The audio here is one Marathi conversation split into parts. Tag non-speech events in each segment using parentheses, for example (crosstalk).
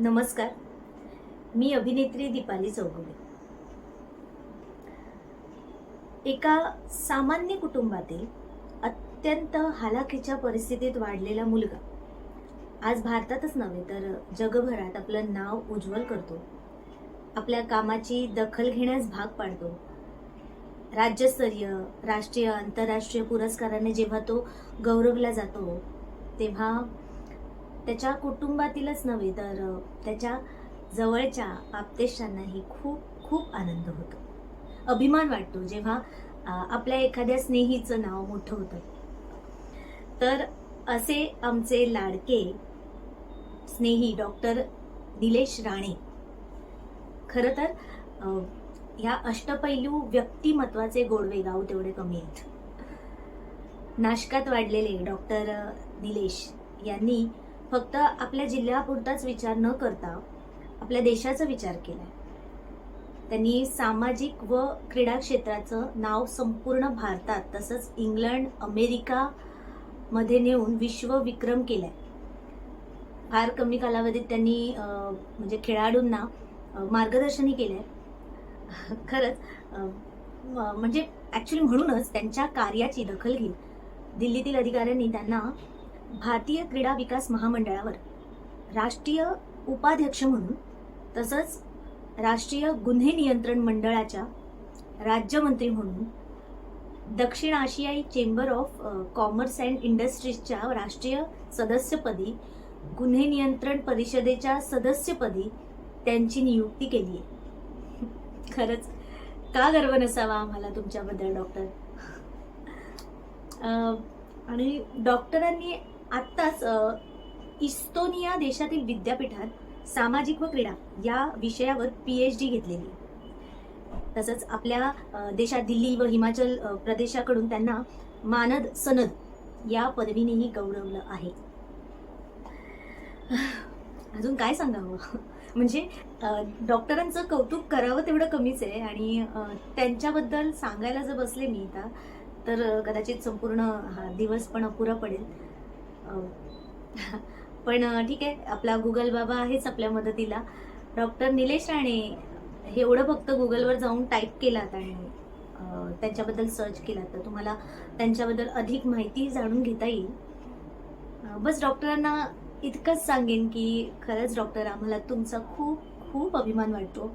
नमस्कार. मी अभिनेत्री दीपाली चौगुले. एका सामान्य कुटुंबातील अत्यंत हालाखीच्या परिस्थितीत वाढलेला मुलगा. आज भारतातच नव्हे तर जगभरात आपलं नाव उज्ज्वल करतो. आपल्या कामाची दखल घेण्यास भाग पाडतो. राज्यस्तरीय राष्ट्रीय आंतरराष्ट्रीय पुरस्काराने जेव्हा तो गौरवला जातो तेव्हा त्याच्या कुटुंबातीलच नव्हे तर त्याच्या जवळच्या आप्तेष्टांनाही खूप खूप आनंद होतो. अभिमान वाटतो जेव्हा आपल्या एखाद्या स्नेहीचं नाव मोठं होतं. तर असे आमचे लाडके स्नेही डॉक्टर निलेश राणे. खरं तर ह्या अष्टपैलू व्यक्तिमत्वाचे गोडवे गाव तेवढे कमी आहेत. नाशकात वाढलेले डॉक्टर निलेश यांनी फक्त आपल्या जिल्ह्यापुरताच विचार न करता आपल्या देशाचा विचार केलाय. त्यांनी सामाजिक व क्रीडा क्षेत्राचं नाव संपूर्ण भारतात तसंच इंग्लंड अमेरिका मध्ये नेऊन विश्व विक्रम केलाय. फार कमी कालावधीत त्यांनी म्हणजे खेळाडूंना अं, मार्गदर्शनही केलंय. (laughs) खरंच म्हणजे ऍक्च्युली म्हणूनच त्यांच्या कार्याची दखल घेत दिल्लीतील अधिकाऱ्यांनी त्यांना भारतीय क्रीडा विकास महामंडळावर राष्ट्रीय उपाध्यक्ष म्हणून तसंच राष्ट्रीय गुन्हे नियंत्रण मंडळाच्या राज्यमंत्री म्हणून दक्षिण आशियाई चेंबर ऑफ कॉमर्स अँड इंडस्ट्रीजच्या राष्ट्रीय सदस्यपदी गुन्हे नियंत्रण परिषदेच्या सदस्यपदी त्यांची नियुक्ती केली आहे खरंच का गर्व नसावा आम्हाला तुमच्याबद्दल डॉक्टर? आणि डॉक्टरांनी आत्ताच इस्तोनिया देशातील विद्यापीठात सामाजिक व क्रीडा या विषयावर पी एच डी घेतलेली. आहे. तसंच आपल्या देशात दिल्ली व हिमाचल प्रदेशाकडून त्यांना मानद सनद या पदवीनेही गौरवलं आहे. अजून काय सांगावं? म्हणजे डॉक्टरांचं कौतुक करावं तेवढं कमीच आहे आणि त्यांच्याबद्दल सांगायला जर बसले मी आता तर कदाचित संपूर्ण हा दिवस पण अपुरा पडेल. हो. पण ठीक आहे. आपला गुगल बाबा आहेच आपल्या मदतीला. डॉक्टर निलेश राणे हे एवढं फक्त गुगलवर जाऊन टाईप केलात आणि त्यांच्याबद्दल सर्च केला तर तुम्हाला त्यांच्याबद्दल अधिक माहिती जाणून घेता येईल. बस डॉक्टरांना इतकंच सांगेन की खरंच डॉक्टर आम्हाला तुमचा खूप खूप अभिमान वाटतो.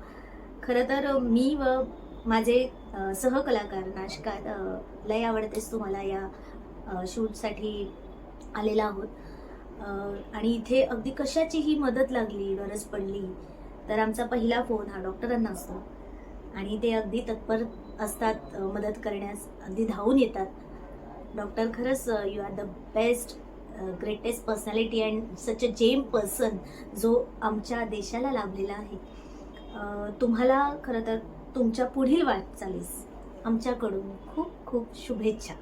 खरं तर मी व माझे सहकलाकार नाशकात लय आवडतेच तुम्हाला या शूटसाठी आलेला आहोत. आणि इथे अगदी कशाचीही मदत लागली गरज पडली तर आमचा पहिला फोन हा डॉक्टरांना असतो. आणि ते अगदी तत्पर असतात मदत करण्यास अगदी धावून येतात. डॉक्टर खरंच you are the best greatest personality and such a gem person जो आमच्या देशाला लाभलेला आहे. तुम्हाला खरं तर तुमच्या पुढील वाटचालीस आमच्याकडून खूप खूप शुभेच्छा.